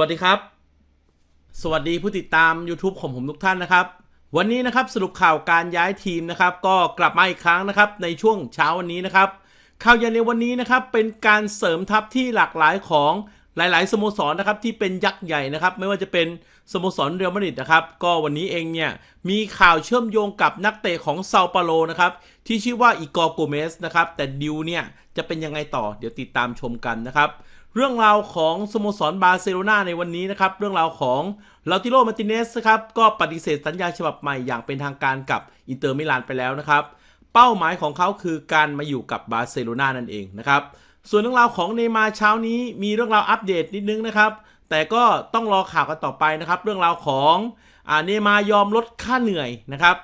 วัสดีครับ สวัสดีผู้ติดตาม YouTube ของผมทุกท่านนะครับ วันนี้นะครับสรุปข่าวการย้ายทีมนะครับ ก็กลับมาอีกครั้งนะครับ ในช่วงเช้าวันนี้นะครับ ข่าวเย็นในวันนี้นะครับ เป็นการเสริมทัพที่หลากหลายของหลาย ๆ สโมสรนะครับที่เป็นยักษ์ใหญ่นะครับ ไม่ว่าจะเป็น สโมสรเรอัลมาดริดนะครับ ก็วันนี้เองเนี่ย มีข่าวเชื่อมโยงกับนักเตะของเซาเปาโลนะครับ ที่ชื่อว่าอีกอร์โกเมสนะครับ แต่ดิวเนี่ย จะเป็นยังไงต่อเดี๋ยวติดตามชมกันนะครับ เรื่องราวของสโมสรบาร์เซโลนาในวันนี้นะครับ เรื่องราวของลาติโรมาติเนสครับก็ปฏิเสธสัญญาฉบับใหม่อย่างเป็นทางการกับอินเตอร์มิลานไปแล้วนะครับเป้าหมายของเขาคือการมาอยู่กับบาร์เซโลนานั่นเองนะครับส่วนเรื่องราวของเนย์มาเช้านี้มีเรื่องราวอัปเดตนิดนึงนะครับ แต่ก็ต้องรอข่าวกันต่อไปนะครับ เรื่องราวของอ่าเนมายอมลดค่าเหนื่อยนะครับ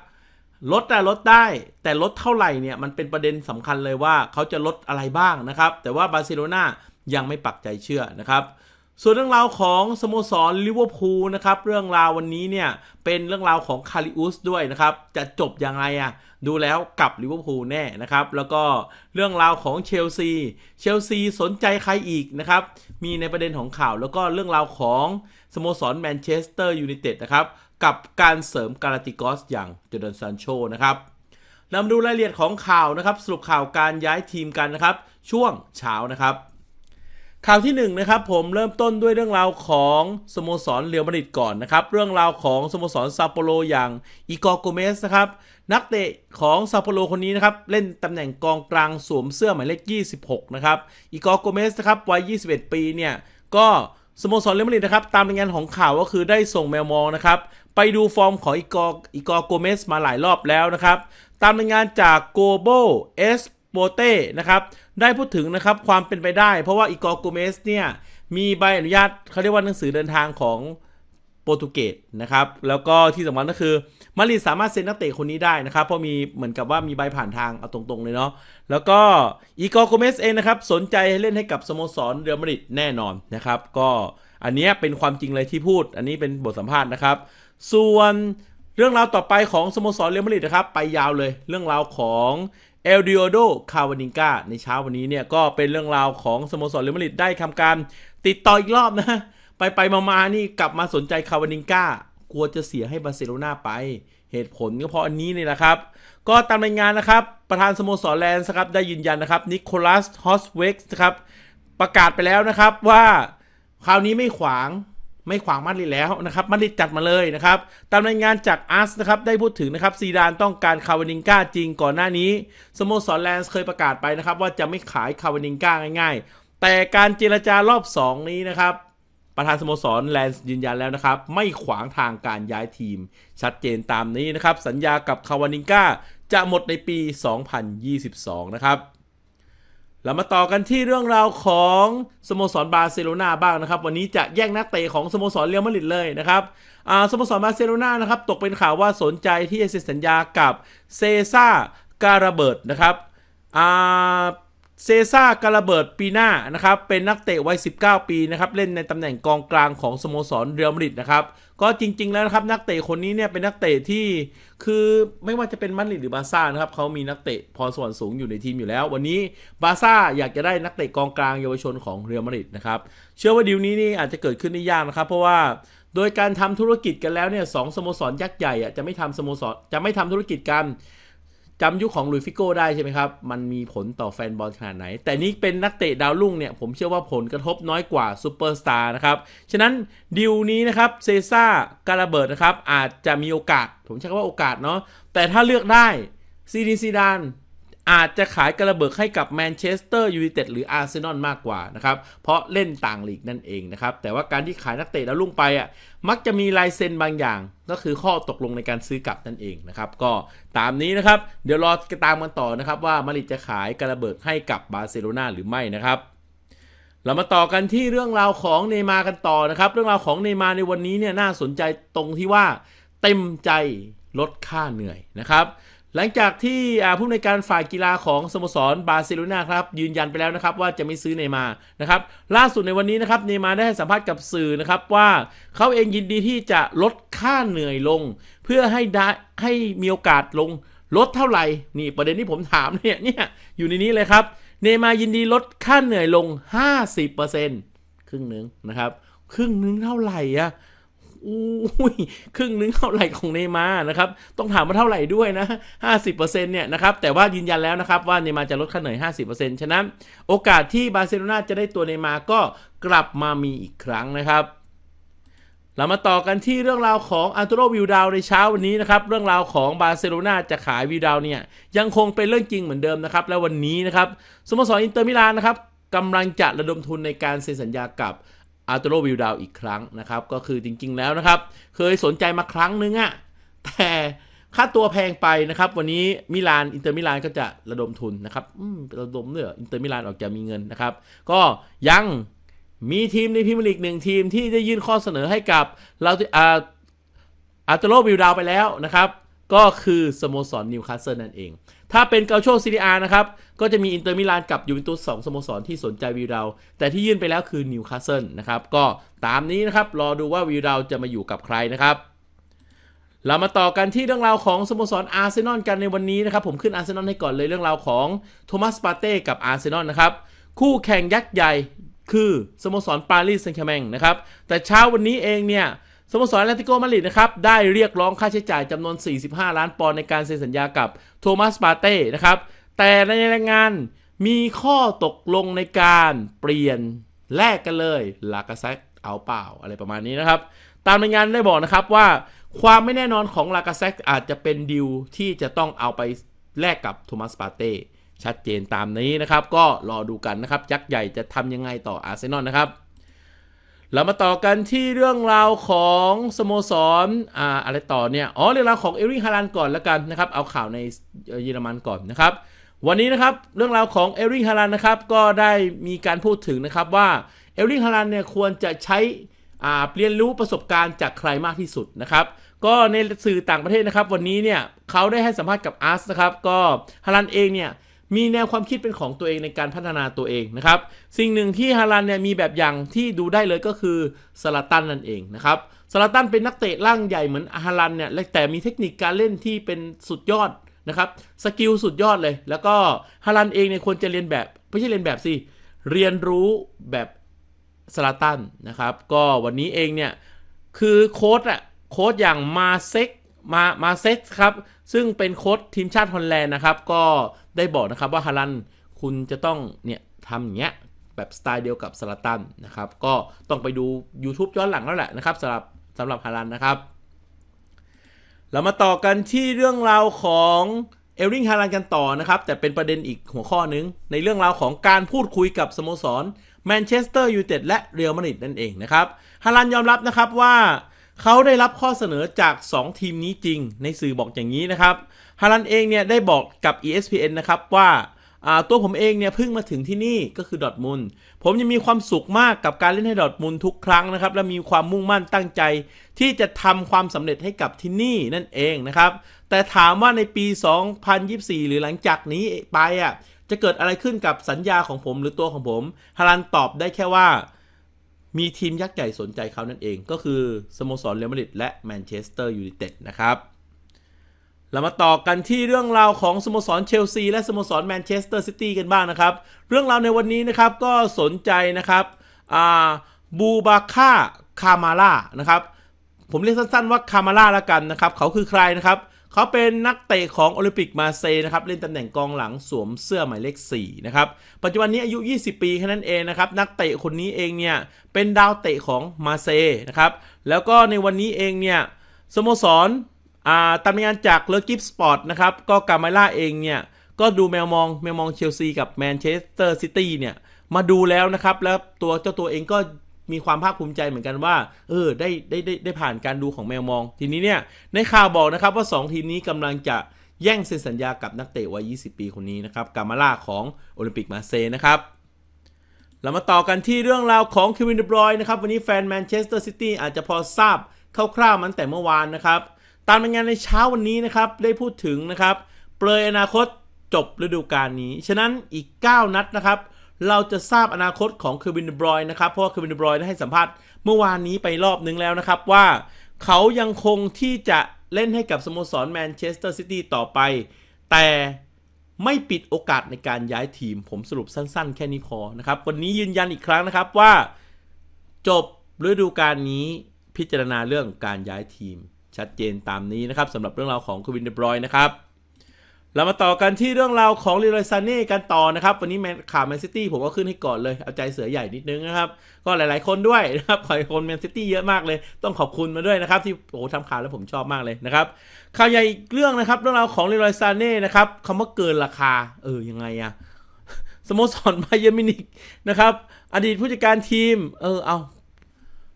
ลดแต่ลดได้แต่ลดเท่าไหร่เนี่ยมันเป็นประเด็นสำคัญเลยว่าเขาจะลดอะไรบ้างนะครับ แต่ว่าบาร์เซโลนายังไม่ปักใจเชื่อนะครับ ส่วนเรื่องราวของสโมสรลิเวอร์พูลนะครับเรื่องราววันนี้เนี่ยเป็นเรื่องราวของคาริอุสด้วยนะครับจะจบยังไงอะ่ะดูแล้วกลับลิเวอร์พูลแน่นะครับแล้วก็เรื่องราวของเชลซีเชลซีสนใจใครอีกนะครับมีในประเด็นของข่าว แล้วก็เรื่องราวของสโมสรแมนเชสเตอร์ยูไนเต็ดนะครับกับการเสริมกาลาติกอสอย่างเจอร์แดนซานโชนะครับนำดูรายละเอียดของข่าวนะครับสรุปข่าวการย้ายทีมกันนะครับช่วงเช้านะครับ ข่าวที่1นนะครับผมเริ่มต้นด้วยเรื่องราวของสโมสรเรียวมาดริดก่อนนะครับเรื่องราวของสโมสรซาโปโลอย่างอีกอโกเมสนะครับนักเตะของซาโปโลคนนี้นะครับเล่นตำแหน่งกองกลางสวมเสื้อหมายเลข 26 นะครับอีกอโกเมสนะครับวัย 21 ปีเนี่ยก็สโมสรเรอัลมาดริดนะครับตามรายงานของข่าวก็คือได้ส่งแมวมองนะครับไปดูฟอร์มของอีกออีกอโกเมสมาหลายรอบแล้วนะครับตามรายงานจากโกโบเอสโปเต้นะครับ ได้พูดถึงนะครับความเป็นไปได้ เพราะว่าอีกอร์โกเมสเนี่ยมีใบอนุญาตเขาเรียกว่าหนังสือเดินทางของโปรตุเกสนะครับแล้วก็ที่สำคัญก็คือมาริดสามารถเซ็นนักเตะคนนี้ได้นะครับ เพราะมีเหมือนกับว่ามีใบผ่านทางเอาตรงๆเลยเนาะแล้วก็อีกอร์โกเมสเองนะครับสนใจเล่นให้กับสโมสรเรอัลมาดริดแน่นอนนะครับ ก็อันนี้เป็นความจริงเลยที่พูด อันนี้เป็นบทสัมภาษณ์นะครับ ส่วน เรื่องราวต่อไปของสโมสรเรอัลมาดริดนะครับ ไปยาวเลยเรื่องราวของเอลดิโอโดคาวานิงกาในเช้าวันนี้เนี่ยก็เป็นเรื่องราวของสโมสรเรอัลมาดริดได้ทำการติดต่ออีกรอบนะ ไปไปมาๆนี่กลับมาสนใจคาวานิงกากลัวจะเสียให้บาร์เซโลนาไป เหตุผลก็เพราะอันนี้นี่แหละครับ ก็ตามรายงานนะครับ ประธานสโมสรแลนด์ครับได้ยืนยันนะครับนิโคลัสฮอสเวกส์นะครับประกาศไปแล้วนะครับว่าคราวนี้ไม่ขวาง ไม่ขวางมาดริดแล้วนะครับมาดริดจัดมาเลยนะครับตามรายงานจากอาร์สนะครับได้พูดถึงนะครับซีดานต้องการคาวานิงกาจริงก่อนหน้านี้สโมสรแลนด์เคยประกาศไปนะครับว่าจะไม่ขายคาวานิงกาง่าย ๆ แต่การเจรจารอบ 2 นี้นะครับประธานสโมสรแลนด์ยืนยันแล้วนะครับ ไม่ขวางทางการย้ายทีม ชัดเจนตามนี้นะครับ สัญญากับคาวานิงกาจะหมดในปี 2022 นะครับ เรามาต่อกันที่เรื่องราวของสโมสรบาร์เซโลนาบ้างนะครับ วันนี้จะแย่งนักเตะของสโมสรเรอัลมาดริดเลยนะครับอ่าสโมสรบาร์เซโลนานะครับตกเป็นข่าวว่าสนใจที่จะเซ็นสัญญากับเซซ่าการาเบิร์ตนะครับอ่า เซซ่าการาเบิร์ตปีหน้านะครับเป็นนักเตะวัย 19 ปีนะครับเล่นในตำแหน่งกองกลางของสโมสรเรอัลมาดริดนะครับก็จริง ๆ แล้วนะครับนักเตะคนนี้เนี่ยเป็นนักเตะที่คือไม่ว่าจะเป็นมาดริดหรือบาซ่านะครับเขามีนักเตะพรสวรรค์สูงอยู่ในทีมอยู่แล้ว วันนี้บาซ่าอยากจะได้นักเตะกองกลางเยาวชนของเรอัลมาดริดนะครับเชื่อว่าดีลนี้นี่อาจจะเกิดขึ้นได้ยากนะครับเพราะว่าโดยการทำธุรกิจกันแล้วเนี่ยสองสโมสรยักษ์ใหญ่อะจะไม่ทำสโมสรจะไม่ทำธุรกิจกัน จำยุคของลุยฟิโก้ได้ใช่ไหมครับ มันมีผลต่อแฟนบอลขนาดไหน แต่นี้เป็นนักเตะดาวรุ่งเนี่ย ผมเชื่อว่าผลกระทบน้อยกว่าซูเปอร์สตาร์นะครับ ฉะนั้นดิวนี้นะครับเซซ่าการาเบิร์ตนะครับ อาจจะมีโอกาส ผมใช้คำว่าโอกาสเนาะแต่ถ้าเลือกได้ซีดีซีดาน อาจจะขายกระเบิดให้กับแมนเชสเตอร์ยูไนเต็ดหรืออาร์เซนอลมากกว่านะครับ เพราะเล่นต่างลีกนั่นเองนะครับ แต่ว่าการที่ขายนักเตะแล้วลุ่งไปอะมักจะมีลายเซ็นบางอย่าง ก็คือข้อตกลงในการซื้อกลับนั่นเองนะครับ ก็ตามนี้นะครับ เดี๋ยวรอตามกันต่อนะครับ ว่ามาริดจะขายกระเบิดให้กับบาร์เซโลนาหรือไม่นะครับเรามาต่อกันที่เรื่องราวของเนยมากันต่อนะครับ เรื่องราวของเนยมาในวันนี้เนี่ยน่าสนใจตรงที่ว่า เต็มใจลดค่าเหนื่อยนะครับ หลังจากที่ผู้อำนวยการฝ่ายกีฬาของสโมสรบาร์เซโลนาครับยืนยันไปแล้วนะครับว่าจะไม่ซื้อเนย์มานะครับล่าสุดในวันนี้นะครับเนย์มาได้ให้สัมภาษณ์กับสื่อนะครับว่าเขาเองยินดีที่จะลดค่าเหนื่อยลง เพื่อให้ได้ให้มีโอกาสลงลดเท่าไหร่นี่ประเด็นที่ผมถามเนี่ยเนี่ยอยู่ในนี้เลยครับเนย์มายินดีลดค่าเหนื่อยลง 50%ครึ่งหนึ่งนะครับครึ่งหนึ่งเท่าไหร่อะ อุ้ยครึ่งนึงเท่าไหร่ของเนมานะครับ ต้องถามว่าเท่าไหร่ด้วยนะ 50%เนี่ยนะครับ แต่ว่ายืนยันแล้วนะครับว่าเนมาจะลดค่าเหนื่อย 50%ฉะนั้น โอกาสที่บาร์เซโลนาจะได้ตัวเนมาก็กลับมามีอีกครั้งนะครับเรามาต่อกันที่เรื่องราวของอันโตโรวิวดาวในเช้าวันนี้นะครับ เรื่องราวของบาร์เซโลนาจะขายวิวดาวเนี่ย ยังคงเป็นเรื่องจริงเหมือนเดิมนะครับ และวันนี้นะครับสโมสรอินเตอร์มิลานนะครับกำลังจะระดมทุนในการเซ็นสัญญากับ อัลโตโรวิวดาวอีกครั้งนะครับ ก็คือจริงๆแล้วนะครับ เคยสนใจมาครั้งนึงอะแต่ค่าตัวแพงไปนะครับ วันนี้มิลานอินเตอร์มิลานก็จะระดมทุนนะครับระดมเนื่ออินเตอร์มิลานออกจะมีเงินนะครับ ก็ยังมีทีมในพรีเมียร์ลีกหนึ่งทีมที่ได้ยื่นข้อเสนอให้กับเราอ่าอัลโตโรวิวดาวไปแล้วนะครับ ก็คือสโมสรนิวคาสเซิลนั่นเอง ถ้าเป็นเกาโชซีรีอานะครับ ก็จะมีอินเตอร์มิลานกับยูเวนตุสสองสโมสรที่สนใจวิวดาแต่ที่ยื่นไปแล้วคือนิวคาสเซิลนะครับ ก็ตามนี้นะครับ รอดูว่าวิวดาจะมาอยู่กับใครนะครับเรามาต่อกันที่เรื่องราวของสโมสรอาร์เซนอลกันในวันนี้นะครับผมขึ้นอาร์เซนอลให้ก่อนเลยเรื่องราวของโทมัสปาเต้กับอาร์เซนอลนะครับคู่แข่งยักษ์ใหญ่คือสโมสรปารีสแซงต์แชร์แมงนะครับแต่เช้าวันนี้เองเนี่ย สโมสรแอตเลติโกมาดริดนะครับได้เรียกร้องค่าใช้จ่ายจำนวน 45 ล้านปอนด์ในการเซ็นสัญญากับโทมัสปาเต้นะครับแต่ในรายงานมีข้อตกลงในการเปลี่ยนแลกกันเลยลากาเซตเอาเปล่าอะไรประมาณนี้นะครับ ตามรายงานได้บอกนะครับว่าความไม่แน่นอนของลากาเซตอาจจะเป็นดิวที่จะต้องเอาไปแลกกับโทมัสปาเต้ชัดเจนตามนี้นะครับ ก็รอดูกันนะครับยักษ์ใหญ่จะทำยังไงต่ออาร์เซนอลนะครับ เรามาต่อกันที่เรื่องราวของสโมสรอ่าอะไรต่อเนี่ย อ๋อ เรื่องราวของเอริงฮาลันก่อนแล้วกันนะครับ เอาข่าวในเยอรมันก่อนนะครับ วันนี้นะครับ เรื่องราวของเอริงฮาลันนะครับ ก็ได้มีการพูดถึงนะครับว่าเอริงฮาลันเนี่ยควรจะใช้อ่าเรียนรู้ประสบการณ์จากใครมากที่สุดนะครับ ก็ในสื่อต่างประเทศนะครับ วันนี้เนี่ยเขาได้ให้สัมภาษณ์กับอาร์สนะครับ ก็ฮาลันเองเนี่ย มีแนวความคิดเป็นของตัวเองในการพัฒนาตัวเองนะครับ สิ่งหนึ่งที่ฮาลันเนี่ยมีแบบอย่างที่ดูได้เลยก็คือสลาตันนั่นเองนะครับสลาตันเป็นนักเตะร่างใหญ่เหมือนฮาลันเนี่ยแต่มีเทคนิคการเล่นที่เป็นสุดยอดนะครับสกิลสุดยอดเลย แล้วก็ฮาลันเองเนี่ยควรจะเรียนแบบไม่ใช่เรียนแบบสิเรียนรู้แบบสลาตันนะครับ ก็วันนี้เองเนี่ยคือโค้ดอะโค้ดอย่างมาเซ็ก มามาเซ็กครับ ซึ่งเป็นโค้ดทีมชาติฮอลแลนด์นะครับ ก็ได้บอกนะครับว่าฮาลันคุณจะต้องเนี่ยทำอย่างเงี้ยแบบสไตล์เดียวกับสลาตันนะครับ ก็ต้องไปดู YouTube ย้อนหลังแล้วแหละนะครับสำหรับสำหรับฮาลันนะครับ เรามาต่อกันที่เรื่องราวของเอลริงฮาลันกันต่อนะครับ แต่เป็นประเด็นอีกหัวข้อหนึง ในเรื่องราวของการพูดคุยกับสโมสรแมนเชสเตอร์ยูไนเต็ดและเรอัลมาดริดนั่นเองนะครับฮาลันยอมรับนะครับว่า เขาได้รับข้อเสนอจาก 2 ทีมนี้จริง ในสื่อบอกอย่างนี้นะครับฮาลันเองเนี่ยได้บอกกับ ESPN นะครับว่าตัวผมเองเนี่ยเพิ่งมาถึงที่นี่ก็คือดอทมุลผมยังมีความสุขมากกับการเล่นให้ดอทมุลทุกครั้งนะครับ และมีความมุ่งมั่นตั้งใจ ที่จะทำความสำเร็จให้กับที่นี่นั่นเองนะครับ แต่ถามว่าในปี 2024 หรือหลังจากนี้ไปอะจะเกิดอะไรขึ้นกับสัญญาของผมหรือตัวของผมฮาลันตอบได้แค่ว่า มีทีมยักษ์ใหญ่สนใจเขานั่นเองก็คือสโมสรเรอัลมาดริดและแมนเชสเตอร์ยูไนเต็ดนะครับเรามาต่อกันที่เรื่องราวของสโมสรเชลซีและสโมสรแมนเชสเตอร์ซิตี้กันบ้างนะครับ เรื่องราวในวันนี้นะครับก็สนใจนะครับบูบาค่าคามาล่านะครับ ผมเรียกสั้นๆว่าคามาล่าละกันนะครับ เขาคือใครนะครับ เขาเป็นนักเตะของโอลิมปิกมาเซนะครับ เล่นตำแหน่งกองหลังสวมเสื้อหมายเลข4นะครับ ปัจจุบันนี้อายุ 20 ปีแค่นั้นเองนะครับ นักเตะคนนี้เองเนี่ย เป็นดาวเตะของมาเซนะครับ แล้วก็ในวันนี้เองเนี่ยสโมสรอ่าตามรายงานจากเลกิฟสปอร์ตนะครับ ก็กามาล่าเองเนี่ย ก็ดูแมวมองแมวมองเชลซีกับแมนเชสเตอร์ซิตี้เนี่ย มาดูแล้วนะครับ แล้วตัวเจ้าตัวเองก็ มีความภาคภูมิใจเหมือนกันว่า เออได้ได้ได้ได้ผ่านการดูของแมวมอง ทีนี้เนี่ยในข่าวบอกนะครับว่า 2 ทีมนี้กำลังจะแย่งเซ็นสัญญากับนักเตะวัย 20 ปีคนนี้นะครับกามาล่าของโอลิมปิกมาเซนะครับเรามาต่อกันที่เรื่องราวของเควินเดบรอยนะครับวันนี้แฟนแมนเชสเตอร์ซิตี้อาจจะพอทราบคร่าวๆมันแต่เมื่อวานนะครับ ตามรายงานในเช้าวันนี้นะครับได้พูดถึงนะครับเปลยอนาคตจบฤดูกาลนี้ ฉะนั้นอีก 9 นัดนะครับ เราจะทราบอนาคตของเควินเดบรอยนะครับ เพราะว่าเควินเดบรอยได้ให้สัมภาษณ์เมื่อวานนี้ไปรอบนึงแล้วนะครับว่า เขายังคงที่จะเล่นให้กับสโมสรแมนเชสเตอร์ซิตี้ต่อไป แต่ไม่ปิดโอกาสในการย้ายทีม ผมสรุปสั้นๆ แค่นี้พอนะครับ วันนี้ยืนยันอีกครั้งนะครับว่า จบฤดูกาลนี้พิจารณาเรื่องการย้ายทีม ชัดเจนตามนี้นะครับสำหรับเรื่องราวของควินเดบรอยนะครับ เรามาต่อกันที่เรื่องราวของลีรอยซาเน่กันต่อนะครับ วันนี้แมนข่าวแมนซิตี้ผมก็ขึ้นให้ก่อนเลย เอาใจเสือใหญ่นิดนึงนะครับ ก็หลายๆคนด้วยนะครับขอบคุณแมนซิตี้เยอะมากเลย ต้องขอบคุณมาด้วยนะครับ ที่โอ้ทำข่าวแล้วผมชอบมากเลยนะครับ ข่าวใหญ่อีกเรื่องนะครับ เรื่องราวของลีรอยซาเน่นะครับคำว่าเกินราคา เออยังไงอะสโมสรไบเยอร์มินิกนะครับอดีตผู้จัดการทีม เออเอา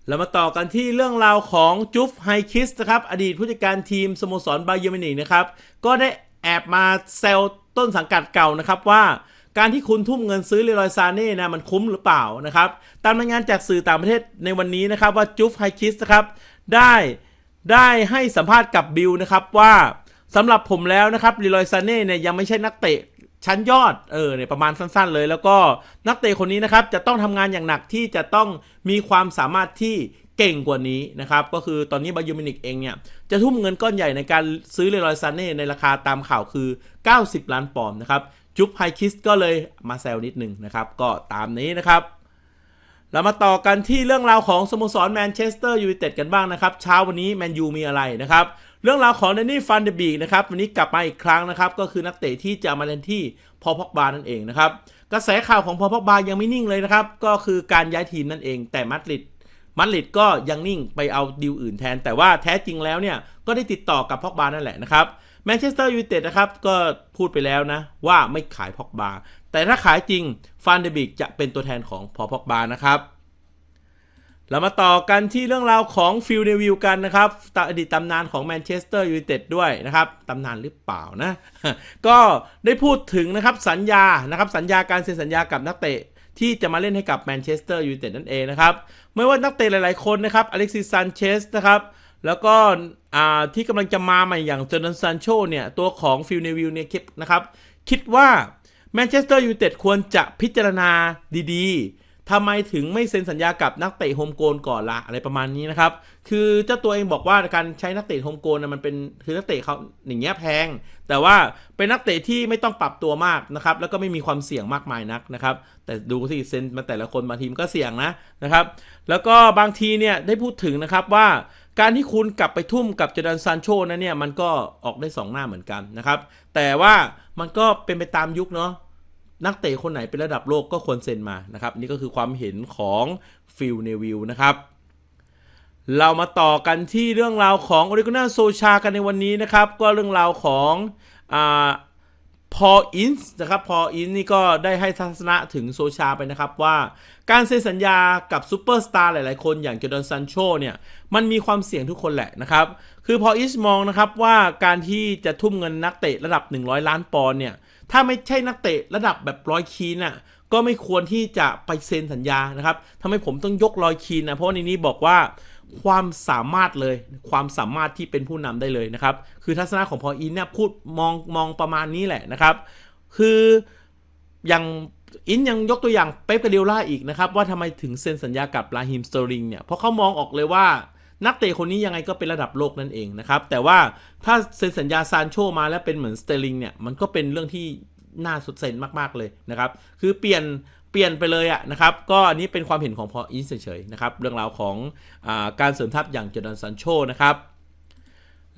เรามาต่อกันที่เรื่องราวของจุฟไฮคิสนะครับอดีตผู้จัดการทีมสโมสรไบเยอร์มินิกนะครับก็ได้ แอบมาเซลต้นสังกัดเก่านะครับว่าการที่คุณทุ่มเงินซื้อเลรอยซาเน่นะมันคุ้มหรือเปล่านะครับตามรายงานจากสื่อต่างประเทศในวันนี้นะครับว่าจุฟไฮคิสนะครับได้ได้ให้สัมภาษณ์กับบิลนะครับว่าสำหรับผมแล้วนะครับลีรอยซาเน่เนี่ยยังไม่ใช่นักเตะชั้นยอดเออเนี่ยประมาณสั้นๆเลย แล้วก็นักเตะคนนี้นะครับจะต้องทำงานอย่างหนักที่จะต้องมีความสามารถที่ เก่งกว่านี้นะครับ ก็คือตอนนี้บายูมินิกเองเนี่ย จะทุ่มเงินก้อนใหญ่ในการซื้อเลรอยซาเน่ในราคาตามข่าวคือ 90 ล้านปอนด์นะครับ จุ๊บไฮคิสก็เลยมาแซวนิดหนึ่งนะครับ ก็ตามนี้นะครับ เรามาต่อกันที่เรื่องราวของสโมสรแมนเชสเตอร์ยูไนเต็ดกันบ้างนะครับ เช้าวันนี้แมนยูมีอะไรนะครับ เรื่องราวของเดนนี่ฟันเดบีกนะครับวันนี้กลับมาอีกครั้งนะครับ ก็คือนักเตะที่จะมาเล่นที่พอพอกบานั่นเองนะครับ กระแสข่าวของพอพอกบายังไม่นิ่งเลยนะครับ ก็คือการย้ายทีมนั่นเอง แต่มาดริด มาดริดก็ยังนิ่งไปเอาดีลอื่นแทน แต่ว่าแท้จริงแล้วเนี่ยก็ได้ติดต่อกับพอกบานั่นแหละนะครับแมนเชสเตอร์ยูไนเต็ดนะครับก็พูดไปแล้วนะ ว่าไม่ขายพอกบาแต่ถ้าขายจริงฟันเดบิกจะเป็นตัวแทนของพอพอกบานะครับเรามาต่อกันที่เรื่องราวของฟิลเดวิลกันนะครับตอดีตตำนานของแมนเชสเตอร์ยูไนเต็ดด้วยนะครับตำนานหรือเปล่านะ ก็ได้พูดถึงนะครับสัญญานะครับสัญญาการเซ็นสัญญากับนักเตะ ที่จะมาเล่นให้กับแมนเชสเตอร์ยูไนเต็ดนั่นเองนะครับไม่ว่านักเตะหลายๆคนนะครับอเล็กซิสซันเชสนะครับแล้วก็ที่กำลังจะมาใหม่อย่างเจอร์นันซันโชเนี่ยตัวของฟิลเนวิลเนี่ยคิดนะครับคิดว่าแมนเชสเตอร์ยูไนเต็ดควรจะพิจารณาดีๆ ทำไมถึงไม่เซ็นสัญญากับนักเตะโฮมโกนก่อนละอะไรประมาณนี้นะครับ คือเจ้าตัวเองบอกว่าการใช้นักเตะโฮมโกนนะมันเป็นคือนักเตะเขาอย่างเงี้ยแพง แต่ว่าเป็นนักเตะที่ไม่ต้องปรับตัวมากนะครับ แล้วก็ไม่มีความเสี่ยงมากมายนักนะครับ แต่ดูสิเซ็นมาแต่ละคนบางทีมก็เสี่ยงนะนะครับ แล้วก็บางทีเนี่ยได้พูดถึงนะครับว่าการที่คุณกลับไปทุ่มกับเจดันซานโชนั้นเนี่ยมันก็ออกได้สองหน้าเหมือนกันนะครับ แต่ว่ามันก็เป็นไปตามยุคเนาะ นักเตะคนไหนเป็นระดับโลกก็ควรเซ็นมานะครับ นี่ก็คือความเห็นของฟิลเนวิลนะครับ เรามาต่อกันที่เรื่องราวของโอริโกนาโซชากันในวันนี้นะครับ ก็เรื่องราวของอพออินส์นะครับพออินนี่ก็ได้ให้ทัศนะถึงโซชาไปนะครับว่าการเซ็นสัญญากับซูเปอร์สตาร์หลาย ๆ คนอย่างเจอร์แดนซันโชเนี่ยมันมีความเสี่ยงทุกคนแหละนะครับ คือพออินส์มองนะครับว่าการที่จะทุ่มเงินนักเตะระดับ 100 ล้านปอนด์เนี่ย ถ้าไม่ใช่นักเตะระดับแบบร้อยคีนน่ะก็ไม่ควรที่จะไปเซ็นสัญญานะครับทำให้ผมต้องยกรอยคีนนะเพราะในนี้บอกว่าความสามารถเลยความสามารถที่เป็นผู้นำได้เลยนะครับ คือทัศนะของพออินเนี่ยพูดมองมองประมาณนี้แหละนะครับ คืออย่างอินยังยกตัวอย่างเป๊ปกาเดล่าอีกนะครับ ว่าทำไมถึงเซ็นสัญญากับลาฮิมสเตอริงเนี่ยเพราะเขามองออกเลยว่า นักเตะคนนี้ยังไงก็เป็นระดับโลกนั่นเองนะครับ แต่ว่าถ้าเซ็นสัญญาซานโชมาแล้วเป็นเหมือนสเตอริงเนี่ย มันก็เป็นเรื่องที่น่าสุดเซนมาก ๆ เลยนะครับ คือเปลี่ยนเปลี่ยนไปเลยอะนะครับ ก็อันนี้เป็นความเห็นของพออินเฉยๆนะครับ เรื่องราวของอาการเสริมทัพอย่างเจอร์แดนซันโชนะครับ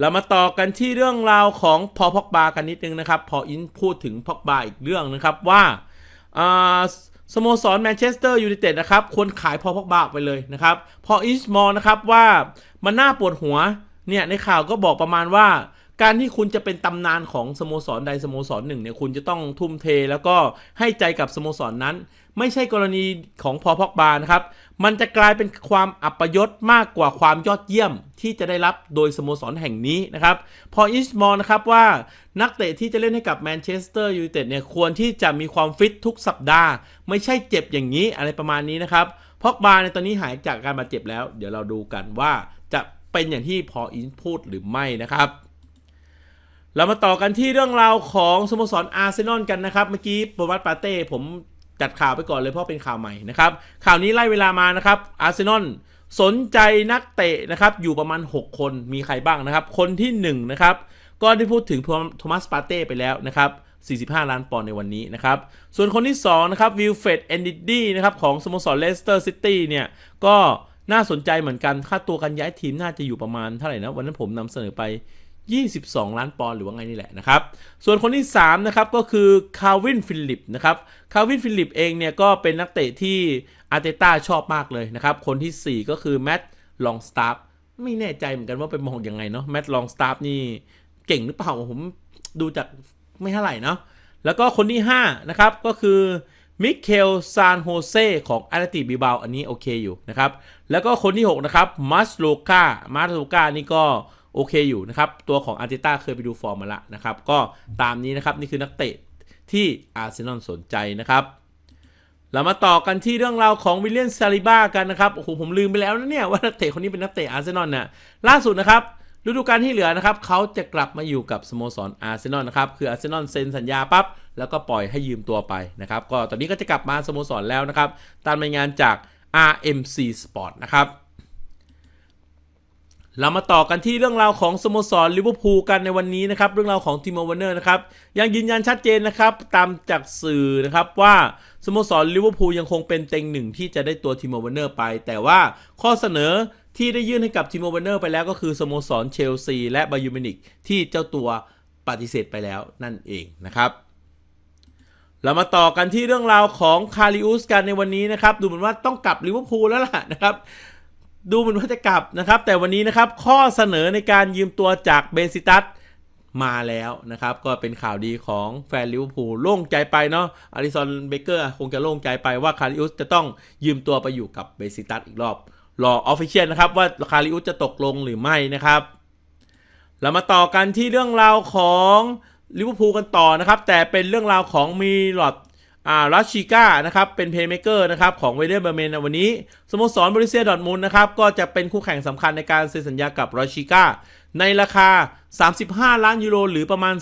เรามาต่อกันที่เรื่องราวของพอพอกบากันนิดนึงนะครับ พออินพูดถึงพอกบาอีกเรื่องนะครับว่าอ่า สโมสรแมนเชสเตอร์ยูไนเต็ดนะครับควรขายพอพอกบาไปเลยนะครับ พออินมอลนะครับว่ามันน่าปวดหัวเนี่ยในข่าวก็บอกประมาณว่า การที่คุณจะเป็นตำนานของสโมสรใดสโมสรหนึ่งเนี่ยคุณจะต้องทุ่มเทแล้วก็ให้ใจกับสโมสรนนั้น ไม่ใช่กรณีของพอพอกบานะครับ มันจะกลายเป็นความอัปยศมากกว่าความยอดเยี่ยมที่จะได้รับโดยสโมสรแห่งนี้นะครับ พออิชมองนะครับว่านักเตะที่จะเล่นให้กับแมนเชสเตอร์ยูไนเต็ดเนี่ยควรที่จะมีความฟิตทุกสัปดาห์ ไม่ใช่เจ็บอย่างนี้อะไรประมาณนี้นะครับพอกบาในตอนนี้หายจากการบาดเจ็บแล้ว เดี๋ยวเราดูกันว่าจะเป็นอย่างที่พออินพูดหรือไม่นะครับเรามาต่อกันที่เรื่องราวของสโมสรอาร์เซนอลกันนะครับ เมื่อกี้โปรวัตปาเต้ผม จัดข่าวไปก่อนเลยเพราะเป็นข่าวใหม่นะครับ ข่าวนี้ไล่เวลามานะครับอาร์เซนอลสนใจนักเตะนะครับอยู่ประมาณ 6 คนมีใครบ้างนะครับ คนที่1นะครับก็ได้พูดถึงโทมัสปาเต้ไปแล้วนะครับ 45 ล้านปอนด์ในวันนี้นะครับ ส่วนคนที่2นะครับวิลเฟดเอนดิดดี้นะครับของสโมสรเลสเตอร์ซิตี้เนี่ยก็น่าสนใจเหมือนกัน ค่าตัวการย้ายทีมน่าจะอยู่ประมาณเท่าไหร่นะ วันนั้นผมนำเสนอไป 22 ล้านปอนด์หรือว่าไงนี่แหละนะครับ ส่วนคนที่3นะครับก็คือคาวินฟิลลิปนะครับคาวินฟิลลิปเองเนี่ยก็เป็นนักเตะที่อาร์เตต้าชอบมากเลยนะครับ คนทีสี่4 ก็คือแมตต์ลองสตาร์ไม่แน่ใจเหมือนกันว่าไปมองยังไงเนาะแมตต์ลองสตาร์นี่เก่งหรือเปล่าผมดูจากไม่เท่าไหร่เนาะแล้วก็คนที่ 5 นะครับ ก็คือมิเคลซานโฮเซของอาร์ติบิบาอันนี้โอเคอยู่นะครับ แล้วก็คนที่ 6 นะครับมัสโลกามาสโลกานี่ก็ โอเคอยู่นะครับ ตัวของอาร์เตต้าเคยไปดูฟอร์มมาละนะครับ ก็ตามนี้นะครับ นี่คือนักเตะที่อาร์เซนอลสนใจนะครับ เรามาต่อกันที่เรื่องราวของวิลเลียนซาลิบ้ากันนะครับ โอ้โห ผมลืมไปแล้วนะเนี่ยว่านักเตะคนนี้เป็นนักเตะอาร์เซนอลน่ะล่าสุดนะครับฤดูกาลที่เหลือนะครับเขาจะกลับมาอยู่กับสโมสรอาร์เซนอลนะครับคืออาร์เซนอลเซ็นสัญญาปั๊บแล้วก็ปล่อยให้ยืมตัวไปนะครับ ก็ตอนนี้ก็จะกลับมาสโมสรแล้วนะครับ ตามรายงานจาก RMC Sport นะครับ เรามาต่อกันที่เรื่องราวของสโมสรลิเวอร์พูลกันในวันนี้นะครับ เรื่องราวของทีมเวอร์เนอร์นะครับยังยืนยันชัดเจนนะครับ ตามจากสื่อนะครับว่าสโมสรลิเวอร์พูลยังคงเป็นเต็งหนึ่งที่จะได้ตัวทีมเวอร์เนอร์ไป แต่ว่าข้อเสนอที่ได้ยื่นให้กับทีมเวอร์เนอร์ไปแล้วก็คือสโมสรเชลซีและบายูมินิกที่เจ้าตัวปฏิเสธไปแล้วนั่นเองนะครับเรามาต่อกันที่เรื่องราวของคาริอุสกันในวันนี้นะครับ ดูเหมือนว่าต้องกลับลิเวอร์พูลแล้วล่ะนะครับ ดูเหมือนว่าจะกลับนะครับ แต่วันนี้นะครับข้อเสนอในการยืมตัวจากเบซิตัสมาแล้วนะครับ ก็เป็นข่าวดีของแฟนลิเวอร์พูลโล่งใจไปเนาะอาริซอนเบเกอร์คงจะโล่งใจไปว่าคาริอุสจะต้องยืมตัวไปอยู่กับเบซิตัสอีกรอบรอออฟฟิเชียลนะครับว่าคาริอุสจะตกลงหรือไม่นะครับเรามาต่อกันที่เรื่องราวของลิเวอร์พูลกันต่อนะครับ แต่เป็นเรื่องราวของมีลอด อ่ารัชชิก้านะครับเป็นเพลย์เมเกอร์นะครับของเวเดอร์เบอร์เมนวันนี้สโมสรบริเซียดอทมุนนะครับก็จะเป็นคู่แข่งสำคัญในการเซ็นสัญญากับรัชชิก้าในราคา 35 ล้านยูโร หรือประมาณ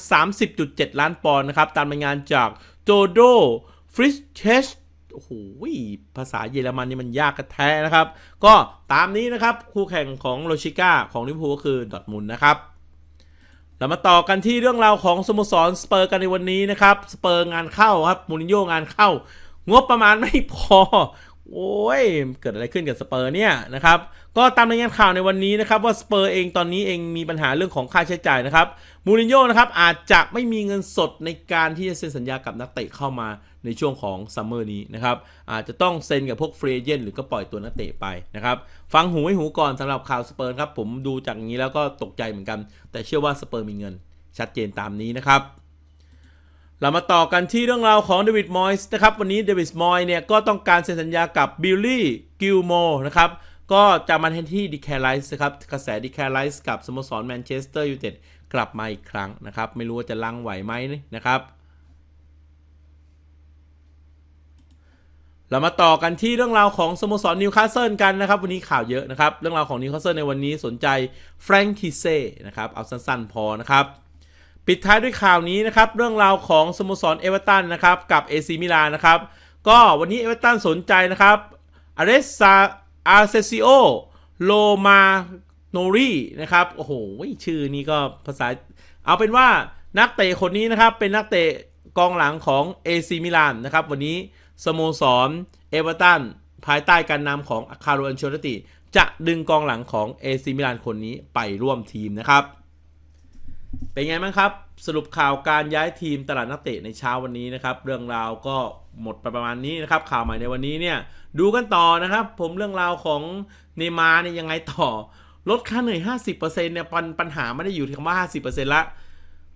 30.7 ล้านปอนด์นะครับตามรายงานจากโจโดฟริสเชชโอ้โหภาษาเยอรมันนี่มันยากกระแท้นะครับ ก็ตามนี้นะครับคู่แข่งของโรชิก้าของลิเวอร์พูลก็คือดอทมุนนะครับ เรามาต่อกันที่เรื่องราวของสโมสรสเปอร์กันในวันนี้นะครับสเปอร์งานเข้าครับมูรินโญ่งานเข้า งบประมาณไม่พอ โอ้ย เกิดอะไรขึ้นกับสเปอร์เนี่ยนะครับก็ตามรายงานข่าวในวันนี้นะครับว่าสเปอร์เองตอนนี้เองมีปัญหาเรื่องของค่าใช้จ่ายนะครับ มูรินโญ่นะครับอาจจะไม่มีเงินสดในการที่จะเซ็นสัญญากับนักเตะเข้ามาในช่วงของซัมเมอร์นี้นะครับอาจจะต้องเซ็นกับพวกเฟรเอเจนหรือก็ปล่อยตัวนักเตะไปนะครับฟังหูไว้หูก่อนสำหรับข่าวสเปอร์ครับผมดูจากนี้แล้วก็ตกใจเหมือนกัน แต่เชื่อว่าสเปอร์มีเงิน ชัดเจนตามนี้นะครับเรามาต่อกันที่เรื่องราวของเดวิดมอยส์นะครับวันนี้เดวิดมอยส์เนี่ยก็ต้องการเซ็นสัญญากับบิลลี่กิลโมนะครับก็จะมาแทนที่ดิแคลไลส์นะครับกระแสดิแคลไลส์กับสโมสรแมนเชสเตอร์ยูไนเต็ด กลับมาอีกครั้งนะครับ ไม่รู้ว่าจะลังไหวไหมนะครับ เรามาต่อกันที่เรื่องราวของสโมสรนิวคาสเซิลกันนะครับ วันนี้ข่าวเยอะนะครับ เรื่องราวของนิวคาสเซิลในวันนี้สนใจแฟรงคิเซ่นะครับเอาสั้นๆพอนะครับปิดท้ายด้วยข่าวนี้นะครับ เรื่องราวของสโมสรเอเวอร์ตันนะครับกับเอซีมิลานนะครับ ก็วันนี้เอเวอร์ตันสนใจนะครับอาเรสซาอาร์เซซิโอโลมา โนรีนะครับ โอ้โห ชื่อนี้ก็ภาษา เอาเป็นว่านักเตะคนนี้นะครับ เป็นนักเตะกองหลังของ AC มิลานนะครับ วันนี้สโมสรเอเวอร์ตันภายใต้การนำของคาร์โรอันเชอร์ติ จะดึงกองหลังของ AC มิลานคนนี้ไปร่วมทีมนะครับ เป็นไงบ้างครับ สรุปข่าวการย้ายทีมตลาดนักเตะในเช้าวันนี้นะครับ เรื่องราวก็หมดไปประมาณนี้นะครับ ข่าวใหม่ในวันนี้เนี่ยดูกันต่อนะครับ ผมเรื่องราวของเนมาร์เนี่ยยังไงต่อ ลดค่าเหนื่อย 50%เนี่ยปัญปัญหาไม่ได้อยู่ที่คำว่า 50%ละ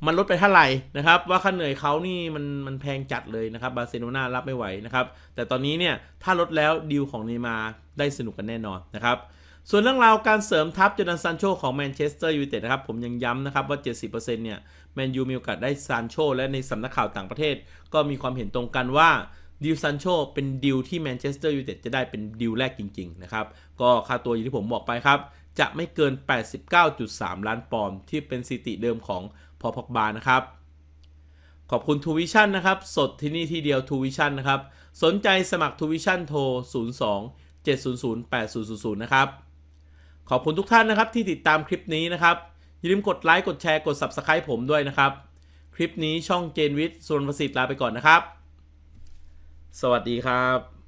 มันลดไปเท่าไหร่นะครับ ว่าค่าเหนื่อยเขานี่มันมันแพงจัดเลยนะครับบาร์เซโลนารับไม่ไหวนะครับ แต่ตอนนี้เนี่ยถ้าลดแล้วดีลของเนย์มาร์ได้สนุกกันแน่นอนนะครับส่วนเรื่องราวการเสริมทัพจนซันโชของแมนเชสเตอร์ยูไนเต็ดนะครับผมยังย้ำนะครับว่า 70%เนี่ยแมนยูมีโอกาสได้ซานโชและในสำนักข่าวต่างประเทศ ก็มีความเห็นตรงกันว่าดิวซันโชเป็นดิวที่แมนเชสเตอร์ยูไนเต็ดจะได้เป็นดิวแรกจริง ๆ นะครับ ก็ค่าตัวอย่างที่ผมบอกไปครับ จะไม่เกิน 89.3 ล้านปอนด์ที่เป็นสถิติเดิมของพอพอกบานะครับ ขอบคุณทูวิชั่นนะครับ สดที่นี่ที่เดียวทูวิชั่นนะครับ สนใจสมัครทูวิชั่นโทร 02 700 8000 นะครับ ขอบคุณทุกท่านนะครับที่ติดตามคลิปนี้นะครับ อย่าลืมกดไลค์ กดแชร์ กด Subscribe ผมด้วยนะครับ คลิปนี้ช่องเจนวิทย์ส่วนประสิทธิ์ลาไปก่อนนะครับ สวัสดีครับ